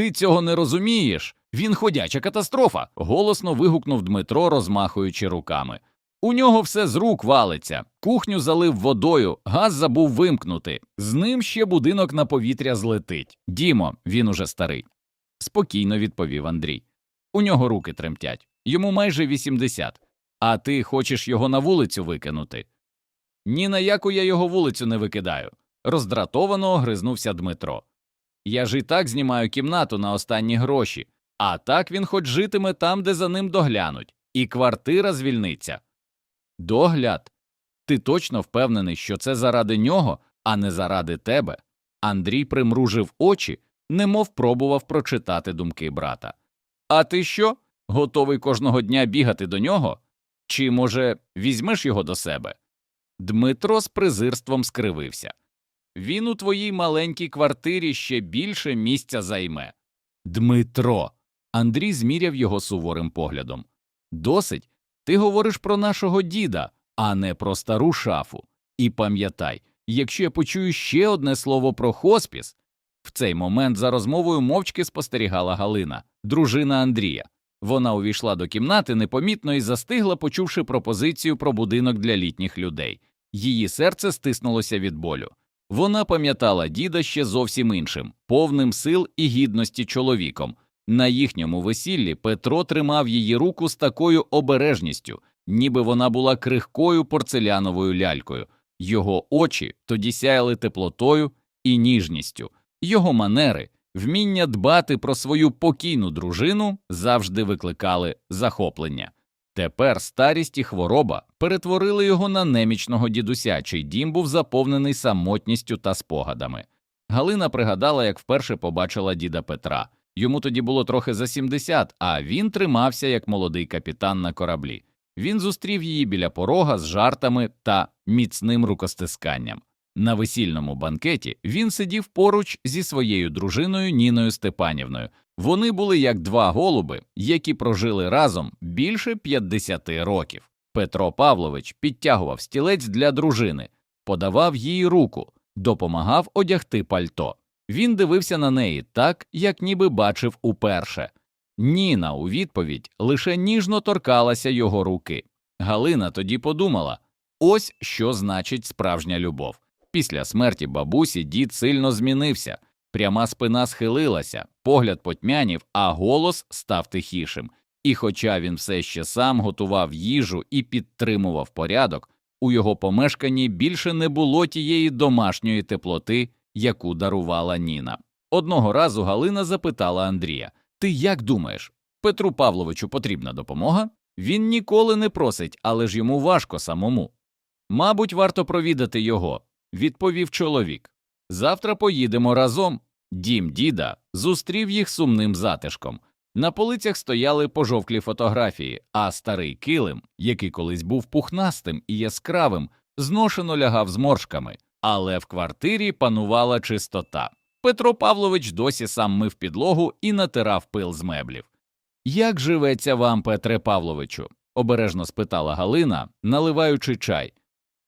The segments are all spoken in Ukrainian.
Ти цього не розумієш? Він ходяча катастрофа. голосно вигукнув Дмитро, розмахуючи руками. У нього все з рук валиться, кухню залив водою, газ забув вимкнути. З ним ще будинок на повітря злетить. Дімо, він уже старий. Спокійно відповів Андрій. У нього руки тремтять, йому майже 80. А ти хочеш його на вулицю викинути? Ні на яку я його вулицю не викидаю. Роздратовано огризнувся Дмитро. Я ж і так знімаю кімнату на останні гроші, а так він хоч житиме там, де за ним доглянуть, і квартира звільниться. Догляд. Ти точно впевнений, що це заради нього, а не заради тебе. Андрій примружив очі, немов пробував прочитати думки брата. А ти що? Готовий кожного дня бігати до нього? Чи, може, візьмеш його до себе? Дмитро з презирством скривився. Він у твоїй маленькій квартирі ще більше місця займе. Дмитро. Андрій зміряв його суворим поглядом. Досить. Ти говориш про нашого діда, а не про стару шафу. І пам'ятай, якщо я почую ще одне слово про хоспіс. В цей момент за розмовою мовчки спостерігала Галина, дружина Андрія. Вона увійшла до кімнати непомітно і застигла, почувши пропозицію про будинок для літніх людей. Її серце стиснулося від болю. Вона пам'ятала діда ще зовсім іншим, повним сил і гідності чоловіком. На їхньому весіллі Петро тримав її руку з такою обережністю, ніби вона була крихкою порцеляновою лялькою. Його очі тоді сяяли теплотою і ніжністю, його манери, вміння дбати про свою покійну дружину завжди викликали захоплення. Тепер старість і хвороба перетворили його на немічного дідуся, чий дім був заповнений самотністю та спогадами. Галина пригадала, як вперше побачила діда Петра. Йому тоді було трохи за 70, а він тримався як молодий капітан на кораблі. Він зустрів її біля порога з жартами та міцним рукостисканням. На весільному банкеті він сидів поруч зі своєю дружиною Ніною Степанівною. Вони були як два голуби, які прожили разом більше 50 років. Петро Павлович підтягував стілець для дружини, подавав їй руку, допомагав одягти пальто. Він дивився на неї так, як ніби бачив уперше. Ніна у відповідь лише ніжно торкалася його руки. Галина тоді подумала ось що значить справжня любов. Після смерті бабусі дід сильно змінився, пряма спина схилилася, погляд потьмянів, а голос став тихішим. І, хоча він все ще сам готував їжу і підтримував порядок, у його помешканні більше не було тієї домашньої теплоти, яку дарувала Ніна. Одного разу Галина запитала Андрія Ти як думаєш, Петру Павловичу потрібна допомога? Він ніколи не просить, але ж йому важко самому. Мабуть, варто провідати його, відповів чоловік. Завтра поїдемо разом. Дім діда зустрів їх сумним затишком. На полицях стояли пожовклі фотографії, а старий килим, який колись був пухнастим і яскравим, зношено лягав зморшками, але в квартирі панувала чистота. Петро Павлович досі сам мив підлогу і натирав пил з меблів. Як живеться вам, Петре Павловичу? обережно спитала Галина, наливаючи чай.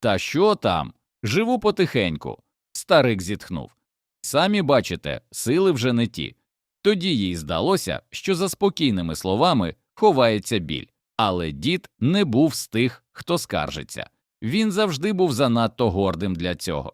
Та що там? Живу потихеньку. Старик зітхнув. Самі бачите, сили вже не ті. Тоді їй здалося, що за спокійними словами ховається біль, але дід не був з тих, хто скаржиться. Він завжди був занадто гордим для цього.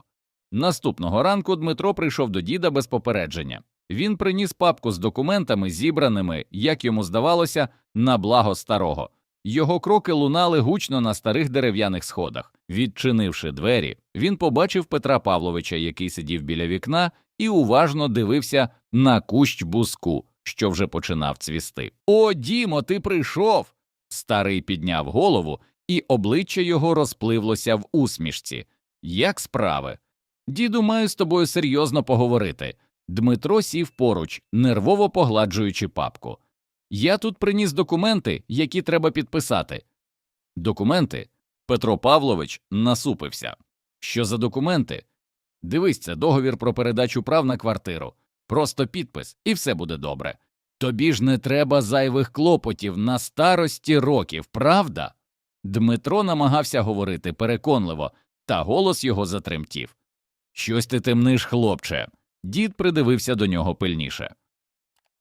Наступного ранку Дмитро прийшов до діда без попередження. Він приніс папку з документами, зібраними, як йому здавалося, на благо старого. Його кроки лунали гучно на старих дерев'яних сходах. Відчинивши двері, він побачив Петра Павловича, який сидів біля вікна, і уважно дивився на кущ буску, що вже починав цвісти. О, Дімо, ти прийшов. Старий підняв голову, і обличчя його розпливлося в усмішці. Як справи? Діду, маю з тобою серйозно поговорити. Дмитро сів поруч, нервово погладжуючи папку. Я тут приніс документи, які треба підписати. Документи? Петро Павлович насупився. Що за документи? Дивись, це договір про передачу прав на квартиру. Просто підпис, і все буде добре. Тобі ж не треба зайвих клопотів на старості років, правда? Дмитро намагався говорити переконливо, та голос його затремтів. Щось ти темниш, хлопче. Дід придивився до нього пильніше.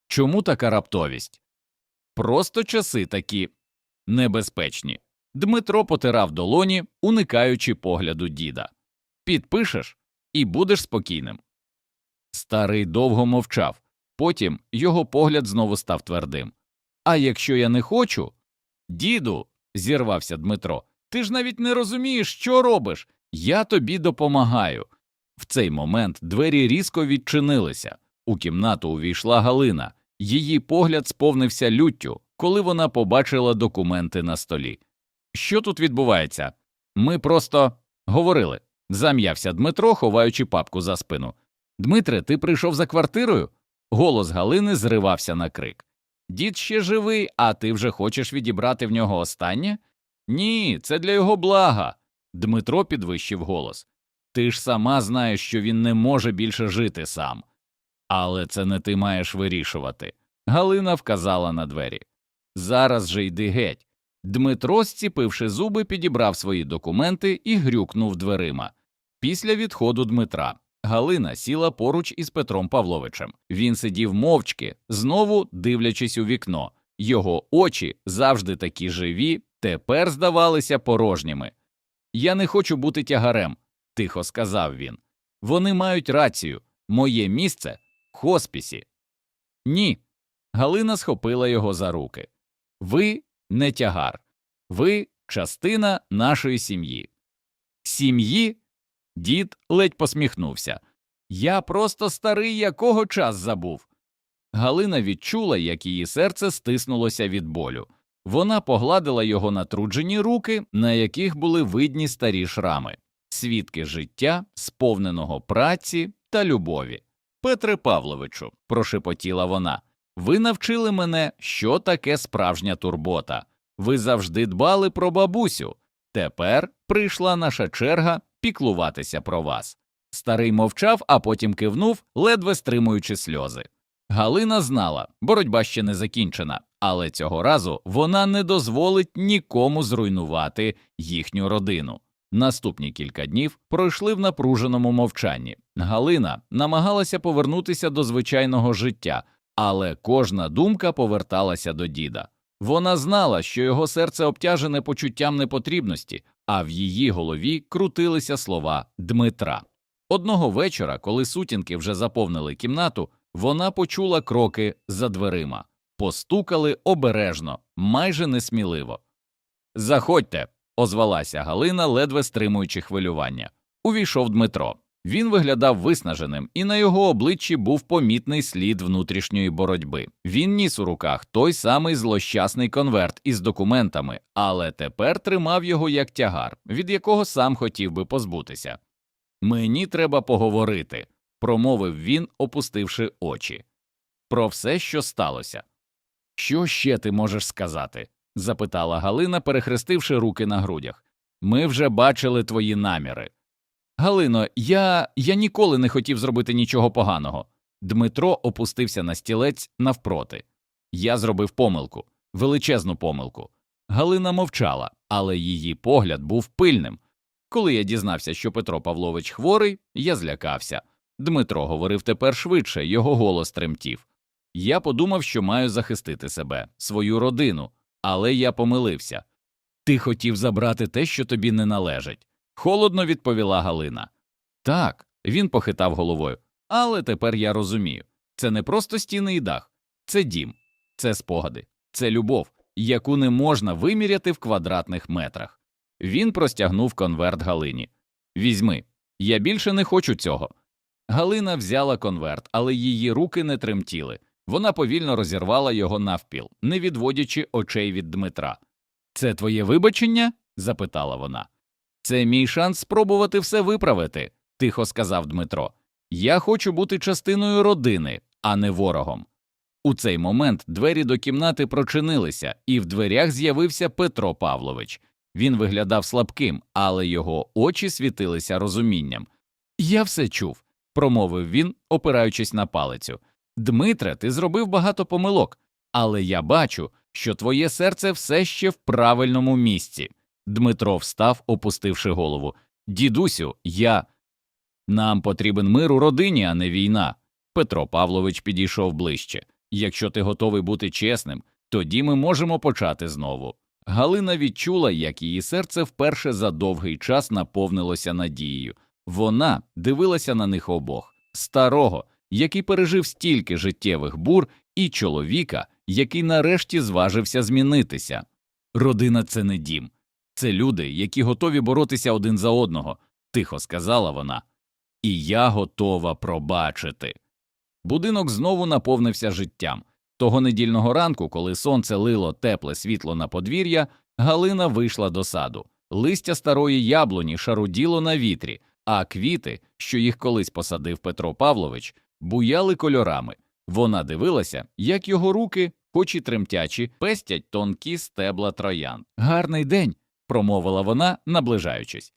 Чому така раптовість? Просто часи такі небезпечні. Дмитро потирав долоні, уникаючи погляду діда. Підпишеш і будеш спокійним. Старий довго мовчав, потім його погляд знову став твердим. А якщо я не хочу? Діду, зірвався Дмитро, ти ж навіть не розумієш, що робиш. Я тобі допомагаю. В цей момент двері різко відчинилися. У кімнату увійшла Галина. Її погляд сповнився люттю, коли вона побачила документи на столі. Що тут відбувається? Ми просто говорили. Зам'явся Дмитро, ховаючи папку за спину. Дмитре, ти прийшов за квартирою? Голос Галини зривався на крик. Дід ще живий, а ти вже хочеш відібрати в нього останнє? Ні, це для його блага. Дмитро підвищив голос. Ти ж сама знаєш, що він не може більше жити сам. Але це не ти маєш вирішувати. Галина вказала на двері. Зараз же йди геть. Дмитро, зціпивши зуби, підібрав свої документи і грюкнув дверима. Після відходу Дмитра Галина сіла поруч із Петром Павловичем. Він сидів мовчки, знову дивлячись у вікно. Його очі, завжди такі живі, тепер здавалися порожніми. Я не хочу бути тягарем, тихо сказав він. Вони мають рацію. Моє місце хоспісі. Ні. Галина схопила його за руки. Ви не тягар, ви частина нашої сім'ї. Сім'ї? Дід ледь посміхнувся. Я просто старий, якого час забув. Галина відчула, як її серце стиснулося від болю. Вона погладила його натруджені руки, на яких були видні старі шрами, свідки життя, сповненого праці та любові. Петре Павловичу, прошепотіла вона, ви навчили мене, що таке справжня турбота. Ви завжди дбали про бабусю. Тепер прийшла наша черга піклуватися про вас. Старий мовчав, а потім кивнув, ледве стримуючи сльози. Галина знала, боротьба ще не закінчена, але цього разу вона не дозволить нікому зруйнувати їхню родину. Наступні кілька днів пройшли в напруженому мовчанні. Галина намагалася повернутися до звичайного життя, але кожна думка поверталася до діда. Вона знала, що його серце обтяжене почуттям непотрібності, а в її голові крутилися слова Дмитра. Одного вечора, коли сутінки вже заповнили кімнату, вона почула кроки за дверима, постукали обережно, майже несміливо. Заходьте, озвалася Галина, ледве стримуючи хвилювання. Увійшов Дмитро. Він виглядав виснаженим, і на його обличчі був помітний слід внутрішньої боротьби. Він ніс у руках той самий злощасний конверт із документами, але тепер тримав його як тягар, від якого сам хотів би позбутися. Мені треба поговорити, промовив він, опустивши очі. Про все, що сталося. Що ще ти можеш сказати? Запитала Галина, перехрестивши руки на грудях. Ми вже бачили твої наміри. Галино, я, я ніколи не хотів зробити нічого поганого. Дмитро опустився на стілець навпроти. Я зробив помилку, величезну помилку. Галина мовчала, але її погляд був пильним. Коли я дізнався, що Петро Павлович хворий, я злякався. Дмитро говорив тепер швидше, його голос тремтів. Я подумав, що маю захистити себе, свою родину, але я помилився. Ти хотів забрати те, що тобі не належить, холодно відповіла Галина. Так, він похитав головою. Але тепер я розумію це не просто стіни і дах, це дім, це спогади, це любов, яку не можна виміряти в квадратних метрах. Він простягнув конверт Галині. Візьми, я більше не хочу цього. Галина взяла конверт, але її руки не тремтіли. Вона повільно розірвала його навпіл, не відводячи очей від Дмитра. Це твоє вибачення? запитала вона. Це мій шанс спробувати все виправити, тихо сказав Дмитро. Я хочу бути частиною родини, а не ворогом. У цей момент двері до кімнати прочинилися, і в дверях з'явився Петро Павлович. Він виглядав слабким, але його очі світилися розумінням. Я все чув, промовив він, опираючись на палицю. Дмитре, ти зробив багато помилок, але я бачу, що твоє серце все ще в правильному місці. Дмитро встав, опустивши голову. Дідусю, я. Нам потрібен мир у родині, а не війна. Петро Павлович підійшов ближче. Якщо ти готовий бути чесним, тоді ми можемо почати знову. Галина відчула, як її серце вперше за довгий час наповнилося надією. Вона дивилася на них обох старого, який пережив стільки життєвих бур, і чоловіка, який нарешті зважився змінитися. Родина це не дім, це люди, які готові боротися один за одного, тихо сказала вона. І я готова пробачити. Будинок знову наповнився життям. Того недільного ранку, коли сонце лило тепле світло на подвір'я, Галина вийшла до саду. Листя старої яблуні шаруділо на вітрі, а квіти, що їх колись посадив Петро Павлович, буяли кольорами. Вона дивилася, як його руки, хоч і тремтячі, пестять тонкі стебла троян. Гарний день, промовила вона, наближаючись.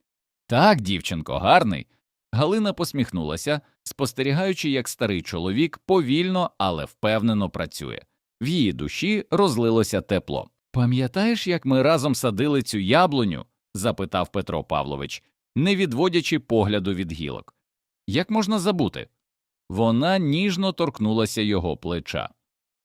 Так, дівчинко, гарний. Галина посміхнулася, спостерігаючи, як старий чоловік повільно, але впевнено працює. В її душі розлилося тепло. Пам'ятаєш, як ми разом садили цю яблуню? запитав Петро Павлович, не відводячи погляду від гілок. Як можна забути? Вона ніжно торкнулася його плеча.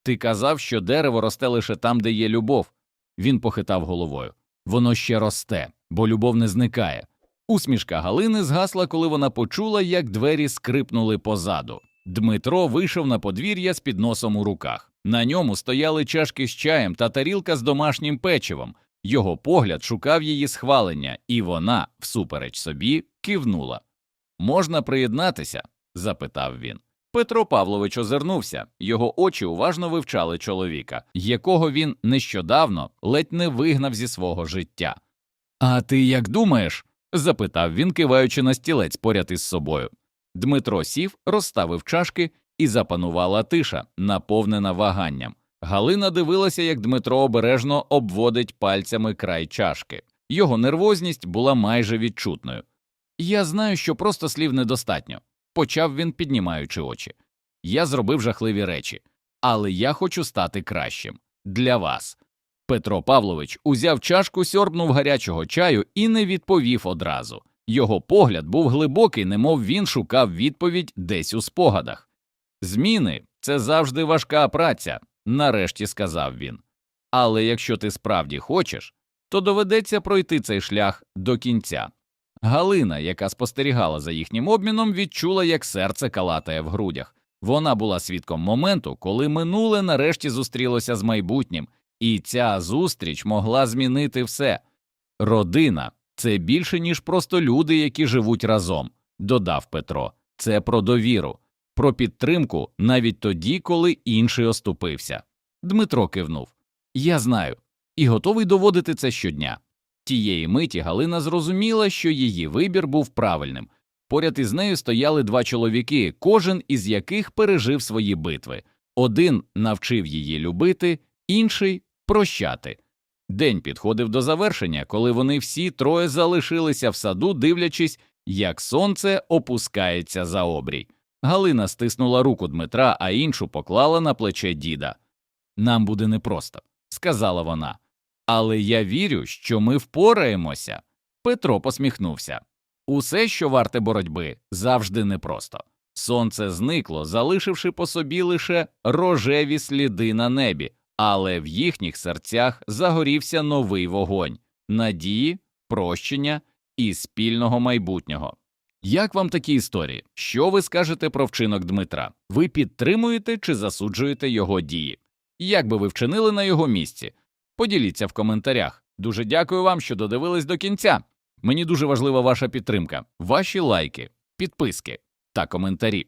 Ти казав, що дерево росте лише там, де є любов. Він похитав головою. Воно ще росте, бо любов не зникає. Усмішка Галини згасла, коли вона почула, як двері скрипнули позаду. Дмитро вийшов на подвір'я з підносом у руках. На ньому стояли чашки з чаєм та тарілка з домашнім печивом. Його погляд шукав її схвалення, і вона, всупереч собі, кивнула. Можна приєднатися? Запитав він. Петро Павлович озирнувся, його очі уважно вивчали чоловіка, якого він нещодавно ледь не вигнав зі свого життя. А ти як думаєш? запитав він, киваючи на стілець поряд із собою. Дмитро сів, розставив чашки, і запанувала тиша, наповнена ваганням. Галина дивилася, як Дмитро обережно обводить пальцями край чашки. Його нервозність була майже відчутною. Я знаю, що просто слів недостатньо, почав він, піднімаючи очі. Я зробив жахливі речі, але я хочу стати кращим для вас. Петро Павлович узяв чашку, сьорбнув гарячого чаю і не відповів одразу. Його погляд був глибокий, немов він шукав відповідь десь у спогадах. Зміни це завжди важка праця, нарешті сказав він. Але якщо ти справді хочеш, то доведеться пройти цей шлях до кінця. Галина, яка спостерігала за їхнім обміном, відчула, як серце калатає в грудях. Вона була свідком моменту, коли минуле нарешті зустрілося з майбутнім, і ця зустріч могла змінити все. Родина це більше, ніж просто люди, які живуть разом, додав Петро. Це про довіру, про підтримку навіть тоді, коли інший оступився. Дмитро кивнув. Я знаю, і готовий доводити це щодня. Тієї миті Галина зрозуміла, що її вибір був правильним. Поряд із нею стояли два чоловіки, кожен із яких пережив свої битви. Один навчив її любити, інший прощати. День підходив до завершення, коли вони всі троє залишилися в саду, дивлячись, як сонце опускається за обрій. Галина стиснула руку Дмитра, а іншу поклала на плече діда. Нам буде непросто, сказала вона. Але я вірю, що ми впораємося. Петро посміхнувся. Усе, що варте боротьби, завжди непросто. Сонце зникло, залишивши по собі лише рожеві сліди на небі, але в їхніх серцях загорівся новий вогонь надії, прощення і спільного майбутнього. Як вам такі історії? Що ви скажете про вчинок Дмитра? Ви підтримуєте чи засуджуєте його дії? Як би ви вчинили на його місці? Поділіться в коментарях. Дуже дякую вам, що додивились до кінця. Мені дуже важлива ваша підтримка, ваші лайки, підписки та коментарі.